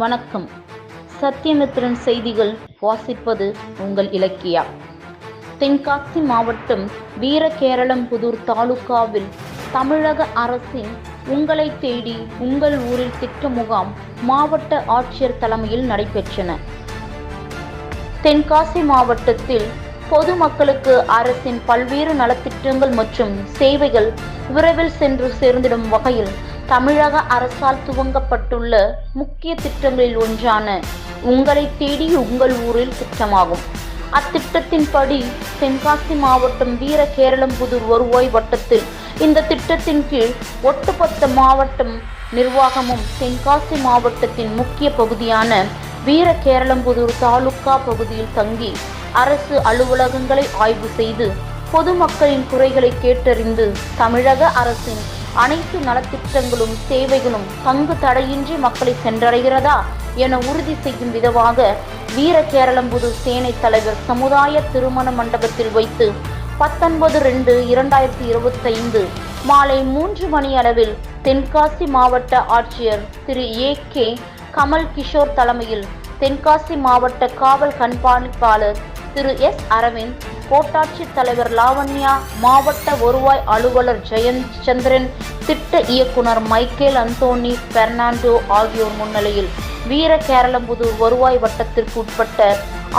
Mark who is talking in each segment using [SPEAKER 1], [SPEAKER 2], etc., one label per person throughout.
[SPEAKER 1] வணக்கம். சத்யமித்ரன் செய்திகள் வாசிப்பது உங்கள் இலக்கியா. தென்காசி மாவட்டம் வீரகேரளம்புதூர் தாலுகாவில் தமிழக அரசின் உங்களை தேடி உங்கள் ஊரில் திட்ட முகாம் மாவட்ட ஆட்சியர் தலைமையில் நடைபெற்றன. தென்காசி மாவட்டத்தில் பொதுமக்களுக்கு அரசின் பல்வேறு நலத்திட்டங்கள் மற்றும் சேவைகள் விரைவில் சென்று சேர்ந்திடும் வகையில் தமிழக அரசால் துவங்கப்பட்டுள்ள முக்கிய திட்டங்களில் ஒன்றான உங்களை தேடி உங்கள் ஊரில் திட்டமாகும். அத்திட்டத்தின்படி தென்காசி மாவட்டம் வீரகேரளம்புதூர் வருவாய் வட்டத்தில் இந்த திட்டத்தின் கீழ் ஒட்டுமொத்த மாவட்டம் நிர்வாகமும் தென்காசி மாவட்டத்தின் முக்கிய பகுதியான வீரகேரளம்புதூர் தாலுகா பகுதியில் தங்கி அரசு அலுவலகங்களை ஆய்வு செய்து பொதுமக்களின் குறைகளை கேட்டறிந்து தமிழக அரசின் அனைத்து நலத்திட்டங்களும் சேவைகளும் தங்கு தடையின்றி மக்களை சென்றடைகிறதா என உறுதி செய்யும் விதமாக வீரகேரளம்புதூர் சேனை தலைவர் சமுதாய திருமண மண்டபத்தில் வைத்து பத்தொன்பது ரெண்டு இரண்டாயிரத்தி இருபத்தைந்து மாலை மூன்று மணி அளவில் தென்காசி மாவட்ட ஆட்சியர் திரு ஏ கே கமல் கிஷோர் தலைமையில் தென்காசி மாவட்ட காவல் கண்காணிப்பாளர் திரு எஸ் அரவிந்த் கோட்டாட்சித் தலைவர் லாவண்யா மாவட்ட வருவாய் அலுவலர் ஜெயந்த் சந்திரன் திட்ட இயக்குனர் மைக்கேல் அந்தோனி பெர்னாண்டோ ஆகியோர் முன்னிலையில் வீரகேரளம்புதூர் வருவாய் வட்டத்திற்கு உட்பட்ட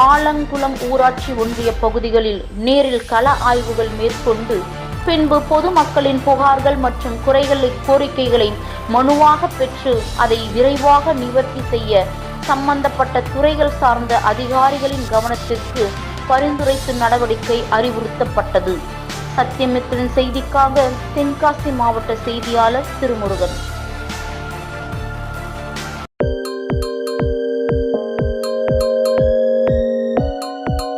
[SPEAKER 1] ஆலங்குளம் ஊராட்சி ஒன்றிய பகுதிகளில் நேரில் கள ஆய்வுகள் மேற்கொண்டு பின்பு பொதுமக்களின் புகார்கள் மற்றும் குறைகளை கோரிக்கைகளை மனுவாக பெற்று அதை விரைவாக நிவர்த்தி செய்ய சம்பந்தப்பட்ட துறைகள் சார்ந்த அதிகாரிகளின் கவனத்திற்கு பரிந்துரைத்து நடவடிக்கை அறிவுறுத்தப்பட்டது. சத்தியமித்திரன் செய்திக்காக தென்காசி மாவட்ட செய்தியாளர் திருமுருகன்.